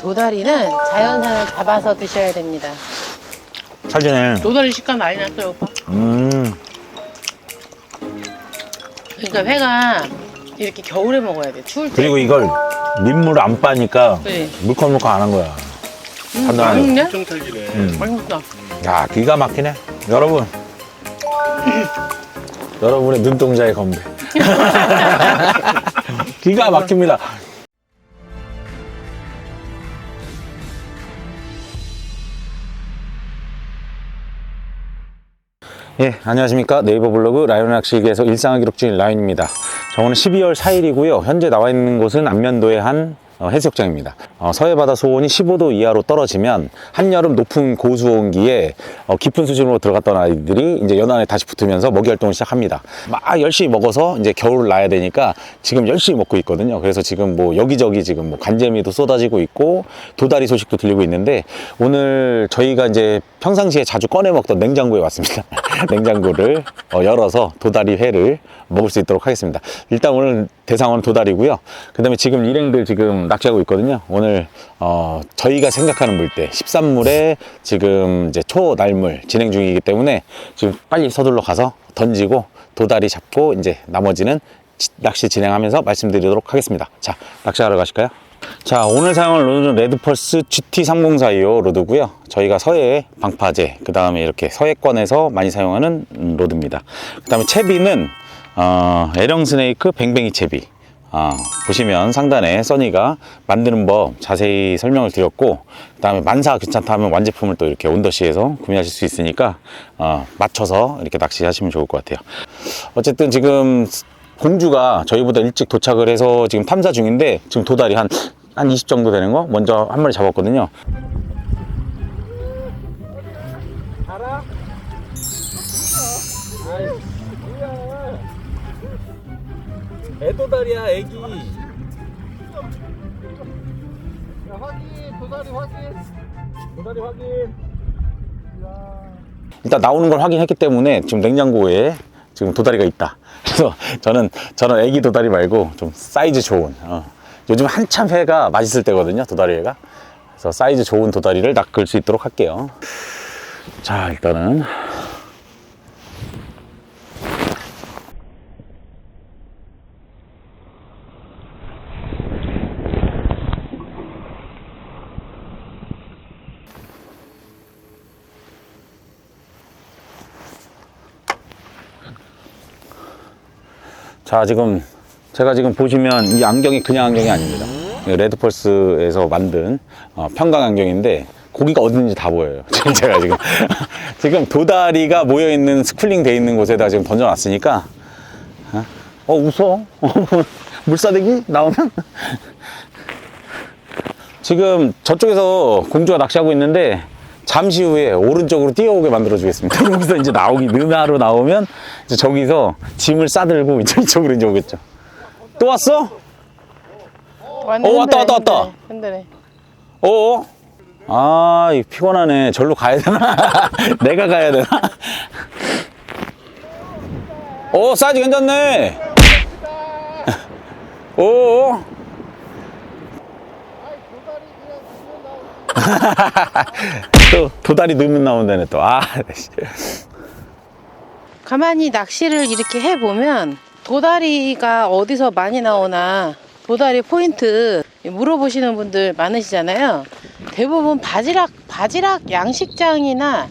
도다리는 자연산을 잡아서 드셔야 됩니다. 살찌네. 도다리 식감 많이 났어요, 오빠. 음. 그러니까 회가 이렇게 겨울에 먹어야 돼. 추울 때. 그리고 이걸 민물 안 빠니까 네. 물컹물컹 안 한 거야. 음, 간단하네. 맛있네? 엄청 탈기네. 음. 맛있다. 야, 기가 막히네. 여러분. 여러분의 눈동자의 건배. 기가 막힙니다. 예, 안녕하십니까. 네이버 블로그 라이온 낚시기에서 일상을 기록 중인 라이온입니다. 자, 오늘 12월 4일이고요. 현재 나와 있는 곳은 안면도의 한 어, 해수욕장입니다. 어, 서해바다 수온이 15도 이하로 떨어지면 한여름 높은 고수온기에 어, 깊은 수심으로 들어갔던 아이들이 이제 연안에 다시 붙으면서 먹이 활동을 시작합니다. 막 열심히 먹어서 이제 겨울을 나야 되니까 지금 열심히 먹고 있거든요. 그래서 지금 뭐 여기저기 지금 뭐 간재미도 쏟아지고 있고 도다리 소식도 들리고 있는데 오늘 저희가 이제 평상시에 자주 꺼내 먹던 냉장고에 왔습니다. 냉장고를 어, 열어서 도다리 회를 먹을 수 있도록 하겠습니다. 일단 오늘 대상어는 도다리고요. 그 다음에 지금 일행들 지금 낚시하고 있거든요. 오늘 어, 저희가 생각하는 물때 13물에 지금 이제 초날물 진행 중이기 때문에 지금 빨리 서둘러 가서 던지고 도다리 잡고 이제 나머지는 지- 낚시 진행하면서 말씀드리도록 하겠습니다. 자, 낚시하러 가실까요? 자, 오늘 사용할 로드는 레드펄스 GT3042호 로드고요. 저희가 서해 방파제, 그 다음에 이렇게 서해권에서 많이 사용하는 음, 로드입니다. 그 다음에 채비는 어, 에령 스네이크 뱅뱅이 채비. 아, 보시면 상단에 써니가 만드는 법 자세히 설명을 드렸고 그 다음에 만사 괜찮다 하면 완제품을 또 이렇게 온더시에서 구매하실 수 있으니까 어, 맞춰서 이렇게 낚시하시면 좋을 것 같아요 어쨌든 지금 공주가 저희보다 일찍 도착을 해서 지금 탐사 중인데 지금 도다리 한, 한 20 정도 되는 거 먼저 한 마리 잡았거든요 애도다리야 애기 확인, 도다리 확인. 도다리 확인. 일단 나오는 걸 확인했기 때문에 지금 냉장고에 지금 도다리가 있다. 그래서 저는 저는 애기 도다리 말고 좀 사이즈 좋은. 어. 요즘 한참 회가 맛있을 때거든요. 도다리 회가. 그래서 사이즈 좋은 도다리를 낚을 수 있도록 할게요. 자 일단은 자 지금 제가 지금 보시면 이 안경이 그냥 안경이 아닙니다. 이 레드펄스에서 만든 어, 평강 안경인데 고기가 어딘지 다 보여요. 지금 제가 지금 지금 도다리가 모여 있는 스쿨링 돼 있는 곳에다 지금 던져놨으니까 어, 어 웃어 물사대기 나오면 지금 저쪽에서 공주가 낚시하고 있는데 잠시 후에 오른쪽으로 뛰어오게 만들어 주겠습니다. 여기서 이제 나오기 느나로 나오면 이제 저기서 짐을 싸들고 이쪽으로 이제 오겠죠. 또 왔어? 왔네, 어, 왔다, 왔다, 왔다. 흔들해. 어? 아, 이 피곤하네. 절로 가야 되나? 내가 가야 되나? 오, 사이즈 괜찮네. 오. 또 도다리 넣으면 나온다네 또. 아, 씨. 가만히 낚시를 이렇게 해보면 도다리가 어디서 많이 나오나 도다리 포인트 물어보시는 분들 많으시잖아요. 대부분 바지락, 바지락 양식장이나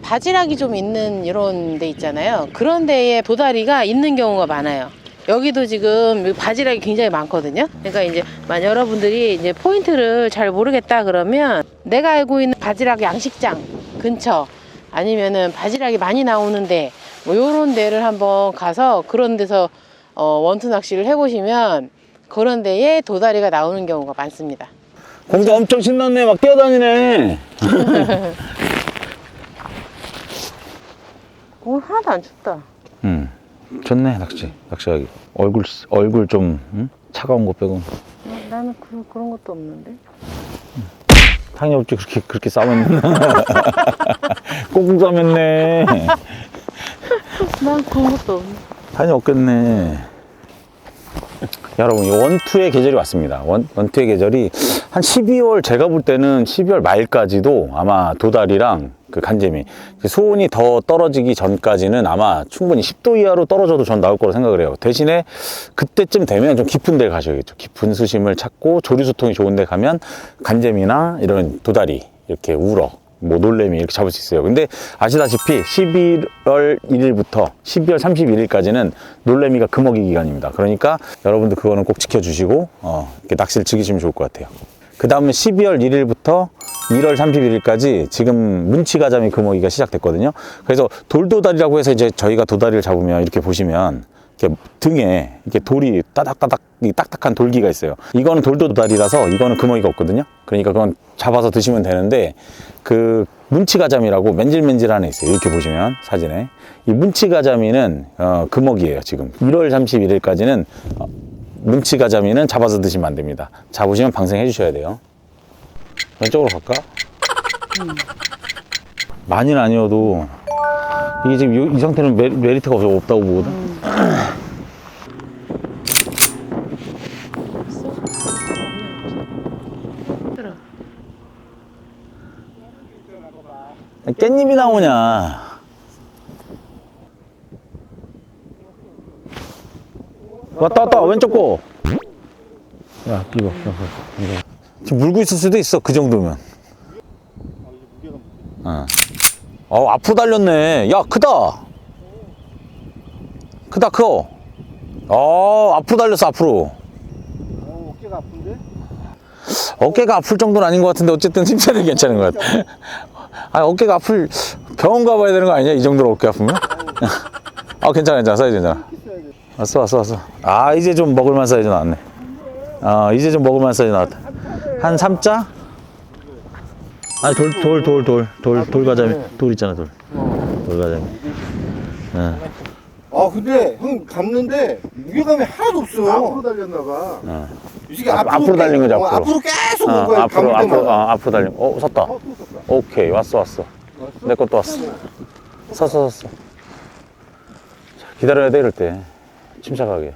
바지락이 좀 있는 이런 데 있잖아요. 그런 데에 도다리가 있는 경우가 많아요. 여기도 지금 바지락이 굉장히 많거든요. 그러니까 이제 만 여러분들이 이제 포인트를 잘 모르겠다 그러면 내가 알고 있는 바지락 양식장 근처 아니면은 바지락이 많이 나오는데 뭐 요런 데를 한번 가서 그런 데서 어, 원투 낚시를 해보시면 그런 데에 도다리가 나오는 경우가 많습니다. 공주 엄청 신났네. 막 뛰어다니네. 오늘 하나도 안 춥다. 응. 좋네, 낚시. 낚시하기. 얼굴, 얼굴 좀, 응? 차가운 거 빼고. 어, 나는 그, 그런 것도 없는데. 당연히 없지, 그렇게, 그렇게 싸웠네. 꽁꽁 싸맸네. 난 그런 것도 없는데. 당연히 없겠네. 여러분, 이 원투의 계절이 왔습니다. 원, 원투의 계절이 한 12월 제가 볼 때는 12월 말까지도 아마 도다리랑 그 간재미 그 수온이 더 떨어지기 전까지는 아마 충분히 10도 이하로 떨어져도 전 나올 거로 생각을 해요. 대신에 그때쯤 되면 좀 깊은 데 가셔야겠죠. 깊은 수심을 찾고 조류수통이 좋은 데 가면 간재미나 이런 도다리 이렇게 우럭 뭐 놀래미 이렇게 잡을 수 있어요. 근데 아시다시피 11월 1일부터 12월 31일까지는 놀래미가 금어기 기간입니다. 그러니까 여러분들 그거는 꼭 지켜주시고 어, 이렇게 낚시를 즐기시면 좋을 것 같아요. 그 다음에 12월 1일부터 1월 31일까지 지금 문치가자미 금어기가 시작됐거든요. 그래서 돌도다리라고 해서 이제 저희가 도다리를 잡으면 이렇게 보시면 이렇게 등에 이렇게 돌이 따닥따닥 이 딱딱한 돌기가 있어요. 이거는 돌도다리라서 이거는 금어기가 없거든요. 그러니까 그건 잡아서 드시면 되는데 그 문치가자미라고 맨질맨질한 애 있어요. 이렇게 보시면 사진에 이 문치가자미는 어, 금어기예요. 지금 1월 31일까지는 어, 문치가자미는 잡아서 드시면 안 됩니다. 잡으시면 방생해 주셔야 돼요. 왼쪽으로 갈까? 많이는 아니어도 이게 지금 이, 이 상태는 메, 메리트가 없, 없다고 보거든. 들어. 깻잎이 나오냐? 왔다 왔다 왼쪽 거. 야 이거 이거 이거. 지금 물고 있을 수도 있어 그 정도면. 어. 어 앞으로 달렸네. 야 크다. 크다 커. 어 앞으로 달렸어 앞으로. 어, 어깨가 아픈데? 어깨가 아플 정도는 아닌 것 같은데 어쨌든 힘차는 괜찮은 것 같아. 아 어깨가 아플 병원 가봐야 되는 거 아니야? 이 정도로 어깨 아프면? 아 괜찮아 괜찮아 사이즈 괜찮아. 왔어 왔어 왔어. 아 이제 좀 먹을만 사이즈 나왔네. 아 이제 좀 먹을만 사이즈 나왔다. 한 3자? 아니 돌돌 돌 돌 돌 돌가자미 돌 있잖아 돌. 돌가자미. 응. 아 근데 형 갔는데 무게감이 하나도 없어. 앞으로 달렸나 봐. 응. 이 새끼 앞- 앞으로 달린 거지, 어, 앞으로. 앞으로 계속 어, 온 거야. 앞으로 앞으로. 어, 앞으로 달림. 어 섰다. 어, 또 썼다. 오케이 왔어 왔어. 내 것도 왔어. 섰어 섰어. 자, 기다려야 돼 이럴 때 침착하게.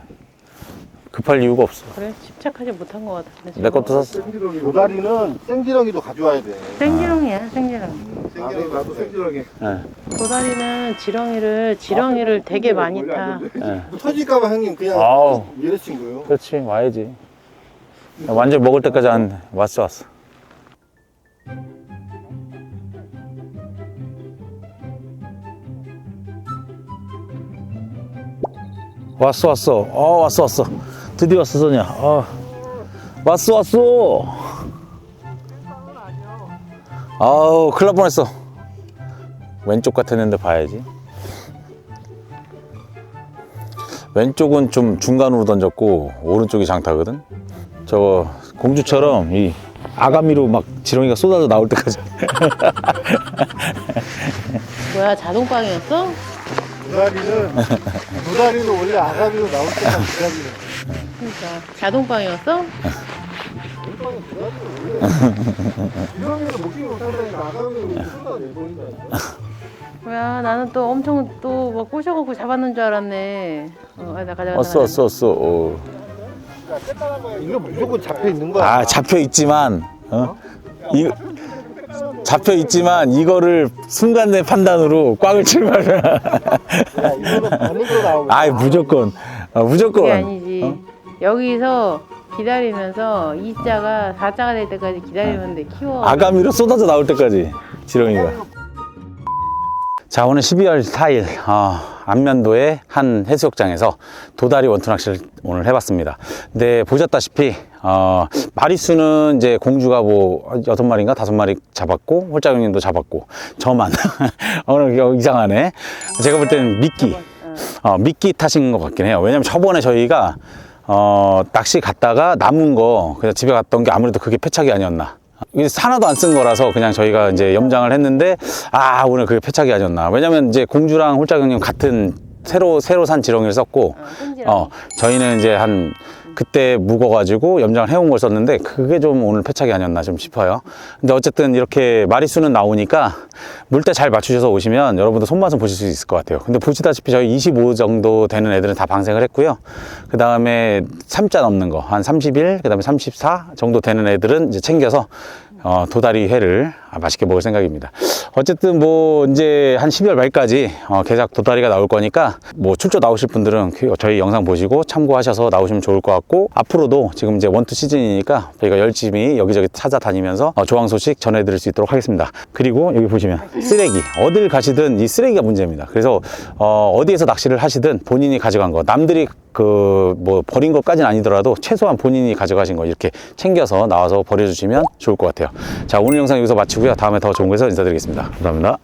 급할 이유가 없어. 그래 집착하지 못한 것 같은데. 내 것도 섰어. 도다리는 생지렁이도 가져와야 돼. 생지렁이야 생지렁. 생지렁이 나도 생지렁이. 예. 도다리는 지렁이를 지렁이를 되게 많이 타. 예. 뭐 터질까봐 형님 그냥 아우. 이래친 거예요. 그렇지 와야지. 완전 먹을 때까지 안 왔어 왔어. 왔어 왔어. 어 왔어 왔어. 드디어 왔어 소냐. 어. 왔어 왔어. 아우 큰일 날 뻔했어. 왼쪽 같았는데 봐야지. 왼쪽은 좀 중간으로 던졌고 오른쪽이 장타거든. 저거 공주처럼 이 아가미로 막 지렁이가 쏟아져 나올 때까지. 뭐야 자동방이었어? 도다리는 도다리는 원래 아가미로 나올 때만 기다리는. 그러니까 자동방이었어? 지렁이는 먹지 못한다니까 아가미로 쏟아내버린다니까. 뭐야 나는 또 엄청 또 막 꼬셔갖고 잡았는 줄 알았네. 어, 아, 나 가져가. 왔어 왔어 왔어. 어. 이거 무조건 잡혀 있는 거야. 아 잡혀 있지만 어? 이 잡혀 있지만 이거를 순간 내 판단으로 꽉을 칠면 야, 이거는 반으로 나오면. 아 무조건 어, 그게 무조건 아니지. 여기서 기다리면서 이자가사자가될 때까지 기다리면 돼. 키워. 아가미로 쏟아져 나올 때까지 지렁이가. 자 오늘 12월 4일 어, 안면도의 한 해수욕장에서 도다리 원투 낚시를 오늘 해봤습니다. 근데 보셨다시피 어, 마리수는 이제 공주가 뭐 여섯 마리인가 다섯 마리 잡았고 홀짝형님도 잡았고 저만 오늘 이거 이상하네. 제가 볼 때는 미끼 어, 미끼 타신 것 같긴 해요. 왜냐면 저번에 저희가 어, 낚시 갔다가 남은 거 그냥 집에 갔던 게 아무래도 그게 패착이 아니었나. 하나도 안 쓴 거라서 그냥 저희가 이제 염장을 했는데 아 오늘 그게 패착이 아니었나. 왜냐면 이제 공주랑 홀짝 형님 같은 새로 새로 산 지렁이를 썼고 어. 어 저희는 이제 한 그때 묵어가지고 염장을 해온 걸 썼는데 그게 좀 오늘 패착이 아니었나 좀 싶어요. 근데 어쨌든 이렇게 마리수는 나오니까 물때 잘 맞추셔서 오시면 여러분도 손맛은 보실 수 있을 것 같아요. 근데 보시다시피 저희 25 정도 되는 애들은 다 방생을 했고요. 그 다음에 3자 넘는 거, 한 31, 그 다음에 34 정도 되는 애들은 이제 챙겨서 어, 도다리 회를 맛있게 먹을 생각입니다. 어쨌든 뭐 이제 한 12월 말까지 어, 개작 도다리가 나올 거니까 뭐 출조 나오실 분들은 그 저희 영상 보시고 참고하셔서 나오시면 좋을 것 같고 앞으로도 지금 이제 원투 시즌이니까 저희가 열심히 여기저기 찾아다니면서 어, 조항 소식 전해드릴 수 있도록 하겠습니다. 그리고 여기 보시면 쓰레기 어딜 가시든 이 쓰레기가 문제입니다. 그래서 어, 어디에서 낚시를 하시든 본인이 가져간 거 남들이 그 뭐 버린 것까지는 아니더라도 최소한 본인이 가져가신 거 이렇게 챙겨서 나와서 버려주시면 좋을 것 같아요. 자 오늘 영상 여기서 마치고 요. 다음에 더 좋은 거에서 인사드리겠습니다. 감사합니다.